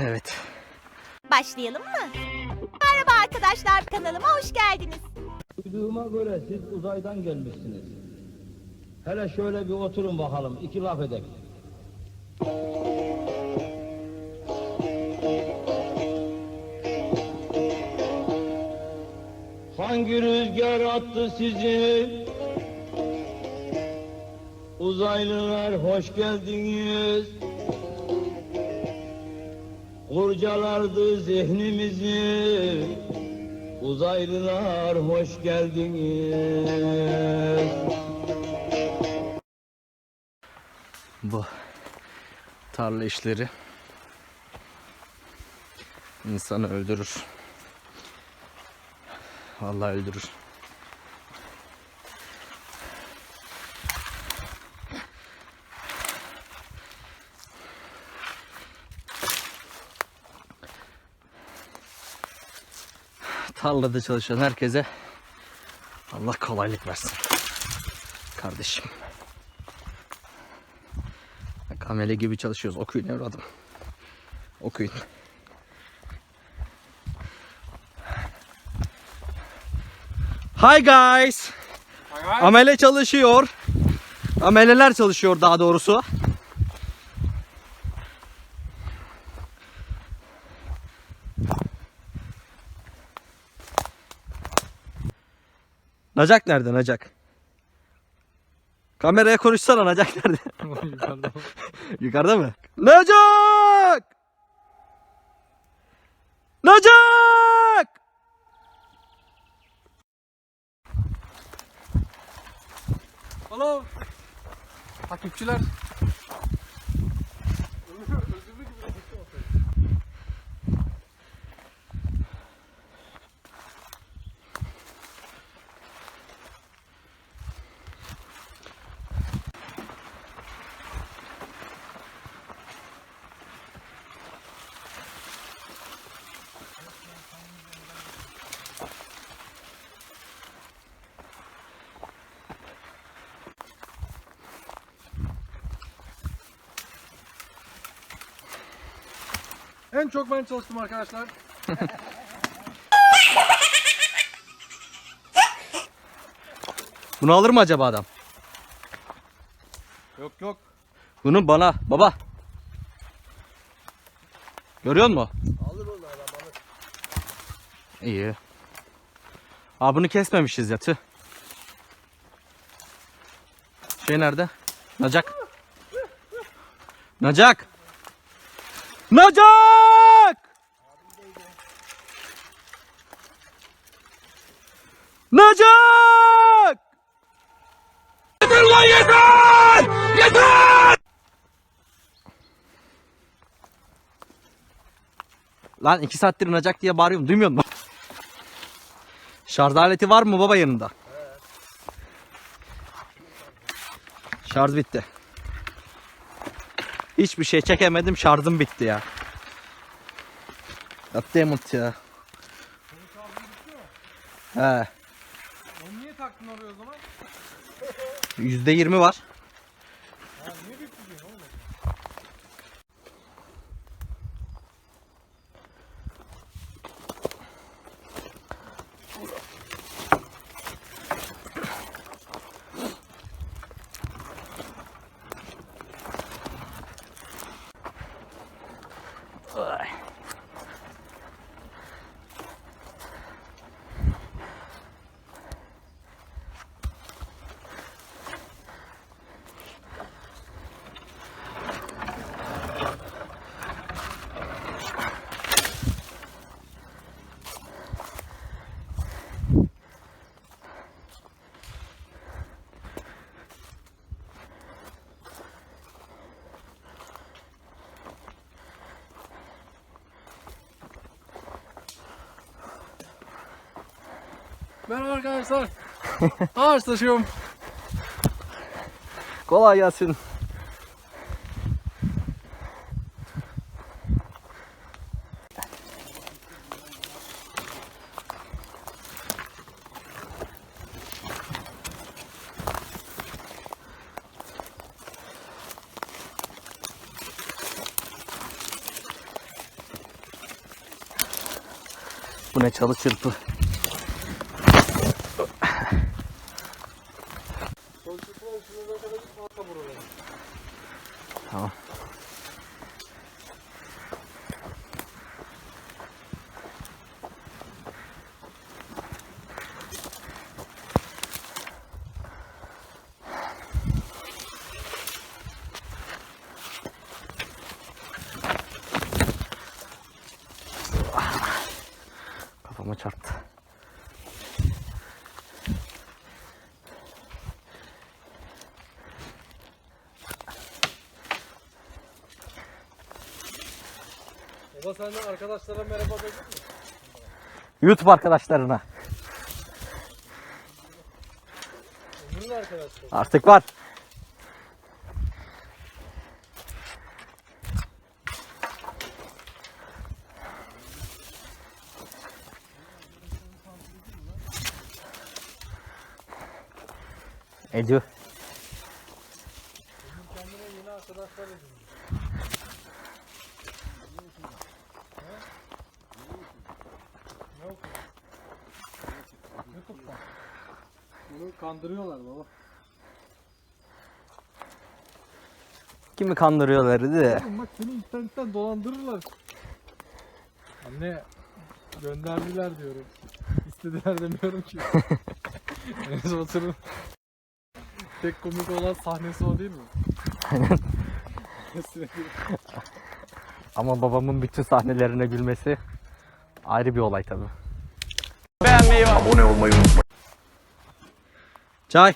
Evet. Başlayalım mı? Merhaba arkadaşlar kanalıma hoş geldiniz. Duyduğuma göre siz uzaydan gelmişsiniz. Hele şöyle bir oturun bakalım, iki laf edek. Hangi rüzgar attı sizi? Uzaylılar hoş geldiniz. Kurcalardı zihnimizi. Uzaylılar hoş geldiniz. Bu tarla işleri insanı öldürür. Vallahi öldürür. Tarlada çalışan herkese Allah kolaylık versin. Kardeşim. Bak amele gibi çalışıyoruz. Okuyun evladım. Okuyun. Hi guys. Amele çalışıyor. Ameleler çalışıyor daha doğrusu. Nacak nerede Nacak? Kameraya konuşsana Nacak nerede? Yukarıda. Yukarıda mı? Nacak! Nacak! Alo. Takipçiler. En çok ben çalıştım arkadaşlar. Bunu alır mı acaba adam? Yok yok. Bunu bana baba. Görüyor musun? Alır onu adam alır. İyi. Aa bunu kesmemişiz ya tüh. Şey nerede? Nacak. Nacak. Nacak! Nacak! Yeter lan yeter! Yeter! Lan iki saattir nacak diye bağırıyorum duymuyor musun? Şarj aleti var mı baba yanında? Şarj bitti. Hiçbir şey çekemedim şarjım bitti ya. Goddammit ya. He. Onu niye taktın oraya o zaman? Yüzde yirmi var. Merhaba arkadaşlar. Ağaç taşıyorum. Kolay gelsin. Bu ne çalı çırpı. Buraları. Tamam. Kafama çarptı. Baba sen de arkadaşlara merhaba dedin mi? YouTube arkadaşlarına. Ömrün arkadaşlar. Artık var. Ediyor. Kendine yeni arkadaşlar edin. Bunu kandırıyorlar baba. Kimi kandırıyorlar dedi. Oğlum bak seni internetten dolandırırlar. Anne gönderdiler diyorum. İstediler demiyorum ki. Enes Batur'un tek komik olan sahnesi o değil mi? Sürekli Ama babamın bütün sahnelerine gülmesi ayrı bir olay tabi. Abone olmayı unutmayın. Çay.